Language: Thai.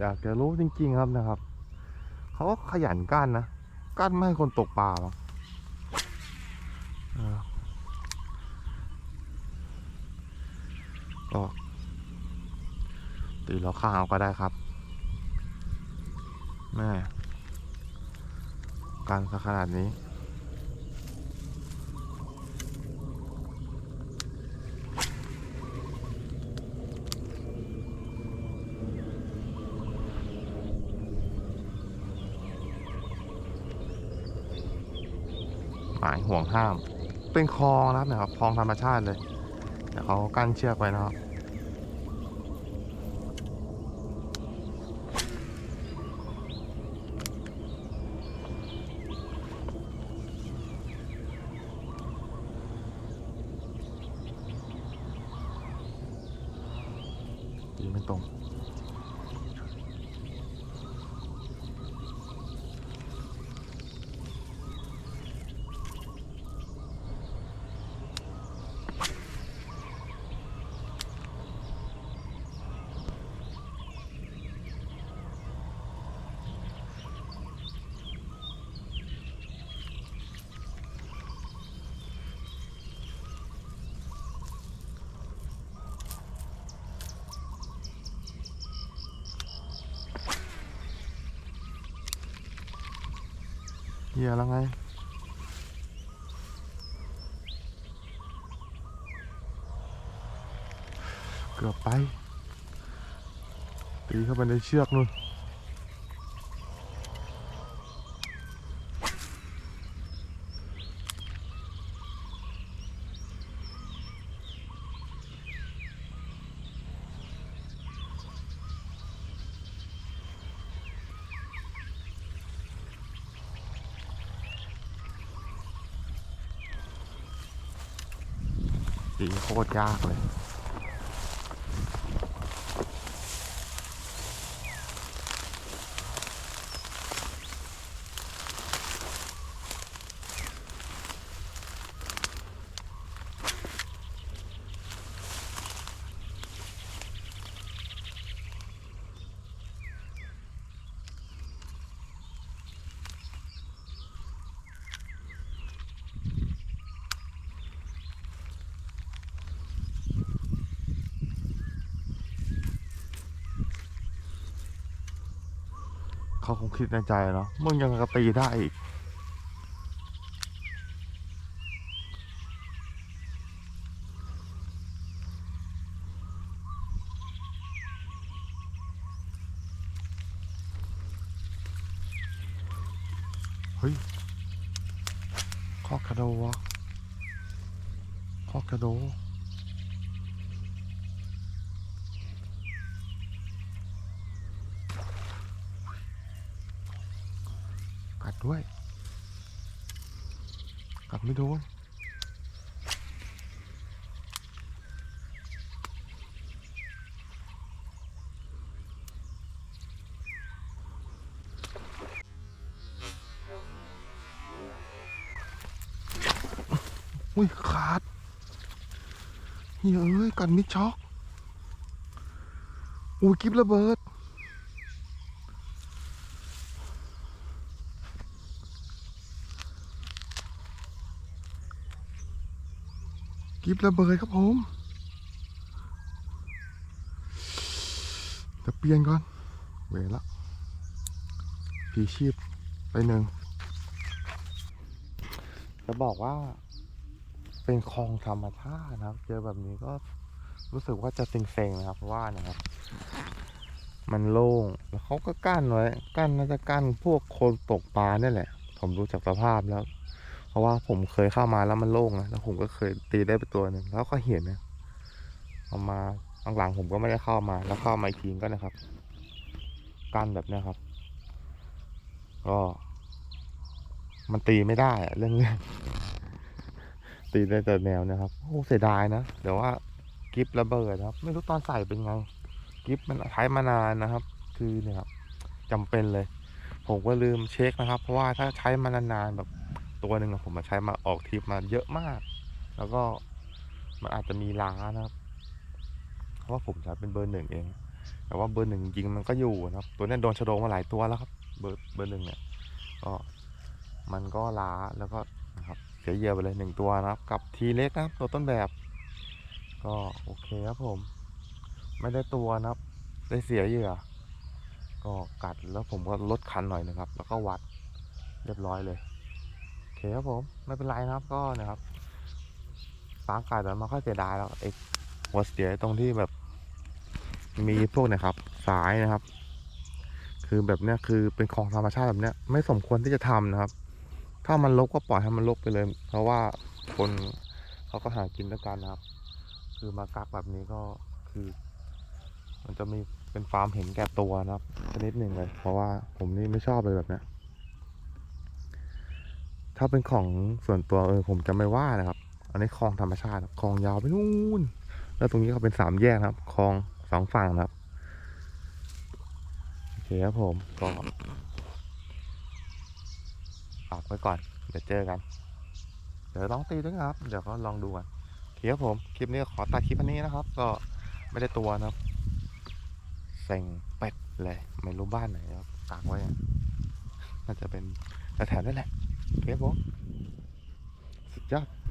อยากจะรู้จริง ๆ ครับนะครับ เขาก็ขยันกั้นนะ กั้นไม่ให้คนตกปลาหรอกก็ตีแล้วข้าวก็ได้ครับ แม่กันซะขนาดนี้ หมายห่วงห้าม เป็นคลองนะครับนะครับคลองธรรมชาติเลยแต่เขากั้นเชือกไว้นะครับดีไม่ตรง เฮียแล้วไงเกือบไป ตีเข้าไปในเชือกนู่น ตีโคตรยากเลย เขาคงคิดในใจเนาะมึงยังกระตีได้อีกเฮ้ยข้อกระโดวะข้อกระโด ด้วย กัดไม่โดนอุ้ยขาดเฮ้ยเอ้ยกันมิดช็อกอุ้ยกิบระเบิด กิบระเบิดครับผมเดี๋ยวเปลี่ยนก่อน เวละพีชีพไปหนึ่งจะบอกว่า เป็นคลองธรรมชาตินะครับ เจอแบบนี้ก็รู้สึกว่าจะเซ็งๆนะครับเพราะว่านะครับ มันโล่งแล้วเขาก็กั้นไว้กั้นน่าจะกั้นพวกคนตกปลาเนี่ยแหละ ผมดูจากสภาพแล้ว ราะว่าผมเคยเข้ามาแล้วมันโล่งนะแล้วผมก็เคยตีได้ไปตัวหนึ่งแล้วก็เห็นนะเอามาหลังๆผมก็ไม่ได้เข้ามา แล้วเข้ามาอีกทีก็นะครับกั้นแบบนี้ครับ ก็ มันตีไม่ได้อะเรื่องเนี้ยตีได้แต่แนวนะครับโอ้เสียดายนะเดี๋ยวว่ากิฟระเบิดครับ ไม่รู้ตอนใส่เป็นไง กิฟมันใช้มานานนะครับ คือเนี่ยครับจำเป็นเลย ผมก็ลืมเช็คนะครับ เพราะว่าถ้าใช้มานานๆแบบ ตัวหนึ่งอะผมมาใช้มาออกทริปมาเยอะมาก แล้วก็มันอาจจะมีล้านะครับ เพราะว่าผมใช้เป็นเบอร์หนึ่งเอง แต่ว่าเบอร์หนึ่งยิงมันก็อยู่นะครับ ตัวนี้โดนชะโดงมาหลายตัวแล้วครับ เบอร์เบอร์หนึ่งเนี่ยก็มันก็ล้าแล้วก็นะครับเสียเหยื่อไปเลยหนึ่งตัวนะครับ กับทีเล็กนะครับ ตัวต้นแบบ ก็โอเคครับผม ไม่ได้ตัวนะครับ ได้เสียเหยื่อ ก็กัดแล้วผมก็ลดคันหน่อยนะครับ แล้วก็วัดเรียบร้อยเลย คครับผมไม่เป็นไรนะครับก็นะครับฟางกัดแล้วมันก็เสียดายแล้วไอ้หัวเสียตรงที่แบบมีพวกนะครับ สายนะครับ คือแบบเนี้ยคือเป็นของธรรมชาติแบบเนี้ยไม่สมควรที่จะทำนะครับ ถ้ามันลกก็ปล่อยให้มันลกไปเลย เพราะว่าคนเขาก็หากินด้วยกันนะครับ คือมากักแบบนี้ก็คือ มันจะมีเป็นฟาร์มเห็นแก่ตัวนะครับชนิดหนึ่งเลย เพราะว่าผมนี่ไม่ชอบเลยแบบเนี้ย ถ้าเป็นของส่วนตัวเออผมจะไม่ว่านะครับ อันนี้คลองธรรมชาติคลองยาวไปนู่น แล้วตรงนี้ก็เป็นสามแยกนะครับคลองสองฝั่งนะครับโอเคครับผมก็ฝากไว้ก่อน เดี๋ยวเจอกัน เดี๋ยวลองตีด้วยนะครับ เดี๋ยวก็ลองดูกันโอเคครับผมคลิปนี้ขอตัดคลิปอันนี้นะครับ ก็ไม่ได้ตัวนะครับเซ็งเป็ดเลยไม่รู้บ้านไหนครับตากไว้น่าจะเป็นแถวๆนั่นแหละ เคครับผมสุดยอด